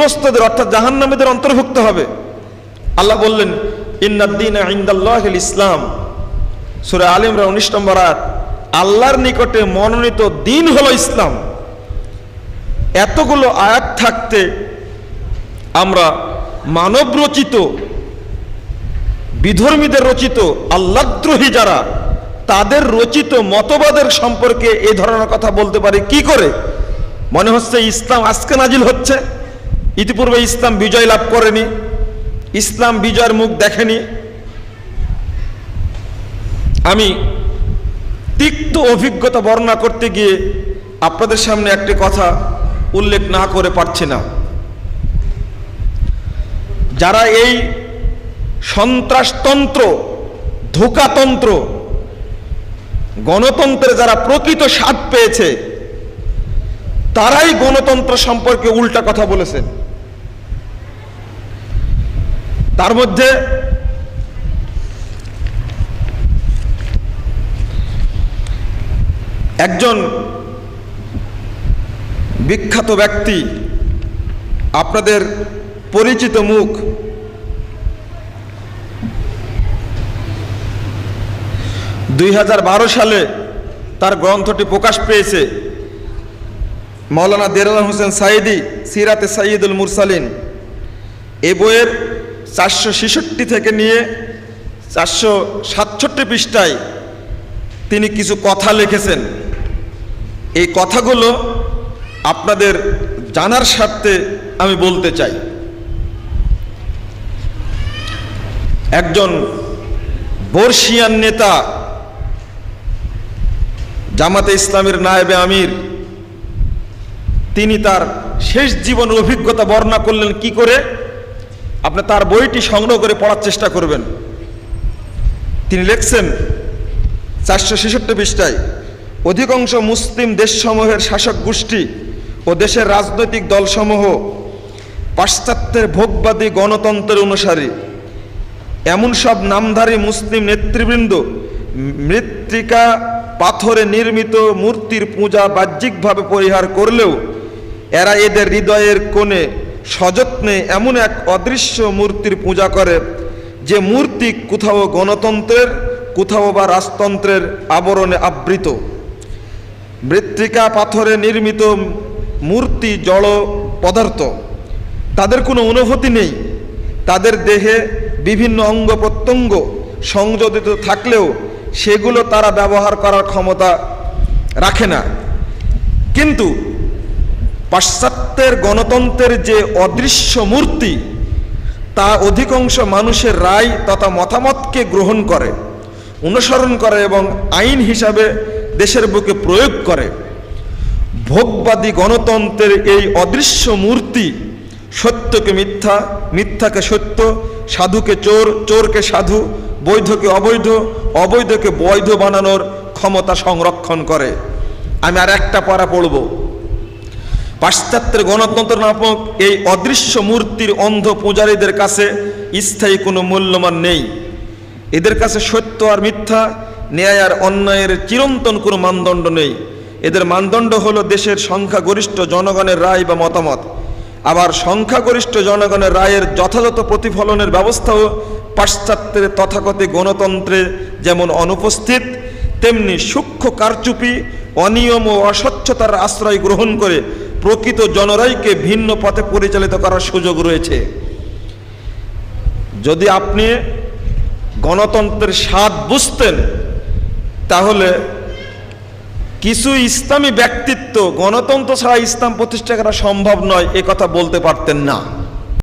বিধ্বস্তদের অর্থাৎ জাহান্নামীদের অন্তর্ভুক্ত হবে। আল্লাহ বললেন ইন্নাদ্দিন ইন্দাল্লাহ ইসলাম। সুরে আলিমরা উনিশ নম্বর আয়াত, আল্লাহর নিকটে মনোনীত দিন হলো ইসলাম। এতগুলো আয়াত থাকতে আমরা মানব রচিত বিধর্মীদের রচিত আল্লাদ্রোহী যারা, তাদের রচিত মতবাদের সম্পর্কে এই ধরনের কথা বলতে পারি। কি করে? মনে হচ্ছে ইসলাম আজকে নাজিল হচ্ছে। ইতিপূর্বে ইসলাম বিজয় লাভ করেনি, ইসলাম বিজয়ের মুখ দেখেনি। আমি তিক্ত অভিজ্ঞতা বর্ণনা করতে গিয়ে আপনাদের সামনে একটি কথা উল্লেখ না করে পারছি না। যারা এই সন্ত্রাসতন্ত্র, ধোকাতন্ত্র গণতন্ত্রে যারা প্রকৃত স্বাদ পেয়েছে, তারাই গণতন্ত্র সম্পর্কে উল্টা কথা বলেছেন। তার মধ্যে একজন বিখ্যাত ব্যক্তি, আপনাদের পরিচিত মুখ, দুই হাজার বারো সালে তার গ্রন্থটি প্রকাশ পেয়েছে। মৌলানা দেরাল হোসেন সাইদি সিরাতে সাইদুল মুরসালিন। এ বইয়ের চারশো ছেষট্টি থেকে নিয়ে চারশো সাতষট্টি পৃষ্ঠায় তিনি কিছু কথা লিখেছেন। এই কথাগুলো আপনাদের জানার স্বার্থে আমি বলতে চাই। একজন বর্ষিয়ান নেতা, জামাতে ইসলামের নায়েবে আমির, তিনি তার শেষ জীবনের অভিজ্ঞতা বর্ণনা করলেন কি করে? আপনি তার বইটি সংগ্রহ করে পড়ার চেষ্টা করবেন। তিনি লিখছেন, চারশো ছেষট্টি পৃষ্ঠায়, অধিকাংশ মুসলিম দেশসমূহের শাসক গোষ্ঠী ও দেশের রাজনৈতিক দলসমূহ পাশ্চাত্যের ভোগবাদী গণতন্ত্রের অনুসারী। এমন সব নামধারী মুসলিম নেতৃবৃন্দ মৃত্তিকা পাথরে নির্মিত মূর্তির পূজা বাহ্যিকভাবে পরিহার করলেও এরা এদের হৃদয়ের কোণে সযত্নে এমন এক অদৃশ্য মূর্তির পূজা করে, যে মূর্তি কোথাও গণতন্ত্রের, কোথাও বা রাজতন্ত্রের আবরণে আবৃত। মৃত্তিকা পাথরে নির্মিত মূর্তি জড় পদার্থ। তাদের কোনো অনুভূতি নেই। তাদের দেহে বিভিন্ন অঙ্গ প্রত্যঙ্গ সংযোজিত থাকলেও সেগুলো তারা ব্যবহার করার ক্ষমতা রাখে না। কিন্তু পাশ্চাত্যের গণতন্ত্রের যে অদৃশ্য মূর্তি, তা অধিকাংশ মানুষের রায় তথা মতামতকে গ্রহণ করে, অনুসরণ করে এবং আইন হিসাবে দেশের বুকে প্রয়োগ করে। ভোগবাদী গণতন্ত্রের এই অদৃশ্য মূর্তি সত্যকে মিথ্যা, মিথ্যাকে সত্য, সাধুকে চোর, চোরকে সাধু, বৈধকে অবৈধ, অবৈধকে বৈধ বানানোর ক্ষমতা সংরক্ষণ করে। আমি আর একটা পারা পড়ব। পাশ্চাত্যের গণতন্ত্র নামক এই অদৃশ্য মূর্তির অন্ধ পূজারীদের কাছে স্থায়ী কোনো মূল্যমান নেই। এদের কাছে সত্য আর মিথ্যা, ন্যায় আর অন্যায়ের চিরন্তন কোনো মানদণ্ড নেই। এদের মানদণ্ড হলো দেশের সংখ্যাগরিষ্ঠ জনগণের রায় বা মতামত। আবার সংখ্যাগরিষ্ঠ জনগণের রায়ের যথাযথ প্রতিফলনের ব্যবস্থাও পাশ্চাত্যের তথাকথিত গণতন্ত্রে যেমন অনুপস্থিত, তেমনি সূক্ষ্ম কারচুপি, অনিয়ম ও অস্বচ্ছতার আশ্রয় গ্রহণ করে প্রকৃত জনরাইকে ভিন্ন পথে পরিচালিত করার সুযোগ রয়েছে। যদি আপনি গণতন্ত্রের স্বাদ বুঝতেন, তাহলে কিছু ইসলামী ব্যক্তিত্ব গণতন্ত্র ছাড়া ইসলাম প্রতিষ্ঠা করা সম্ভব নয়, এ কথা বলতে পারতেন না।